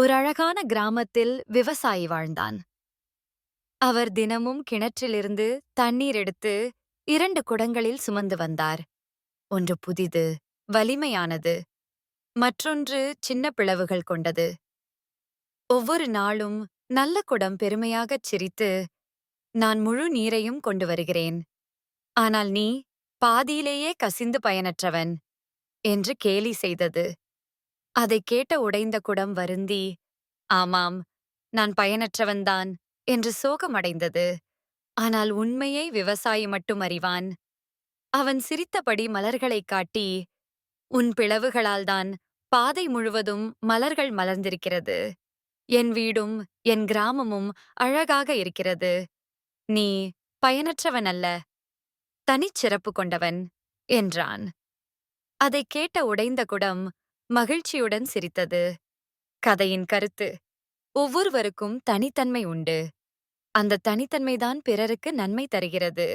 ஒரு அழகான கிராமத்தில் விவசாயி வாழ்ந்தான். அவர் தினமும் கிணற்றிலிருந்து தண்ணீர் எடுத்து இரண்டு குடங்களில் சுமந்து வந்தார். ஒன்று புதிது வலிமையானது மற்றொன்று சின்ன பிளவுகள் கொண்டது. ஒவ்வொரு நாளும் நல்ல குடம் பெருமையாகச் சிரித்து நான் முழு நீரையும் கொண்டு வருகிறேன். ஆனால் நீ பாதியிலேயே கசிந்து பயனற்றவன் என்று கேலி செய்தது. அதைக் கேட்ட உடைந்த குடம் வருந்தி ஆமாம் நான் பயனற்றவன்தான் என்று சோகமடைந்தது. ஆனால் உண்மையை விவசாயி மட்டும் அறிவான். அவன் சிரித்தபடி மலர்களைக் காட்டி உன் பிளவுகளால்தான் பாதை முழுவதும் மலர்கள் மலர்ந்திருக்கிறது. என் வீடும் என் கிராமமும் அழகாக இருக்கிறது. நீ பயனற்றவன் அல்ல தனிச்சிறப்பு கொண்டவன் என்றான். அதைக் கேட்ட உடைந்த குடம் மகிழ்ச்சியுடன் சிரித்தது. கதையின் கருத்து ஒவ்வொருவருக்கும் தனித்தன்மை உண்டு. அந்த தனித்தன்மைதான் பிறருக்கு நன்மை தருகிறது.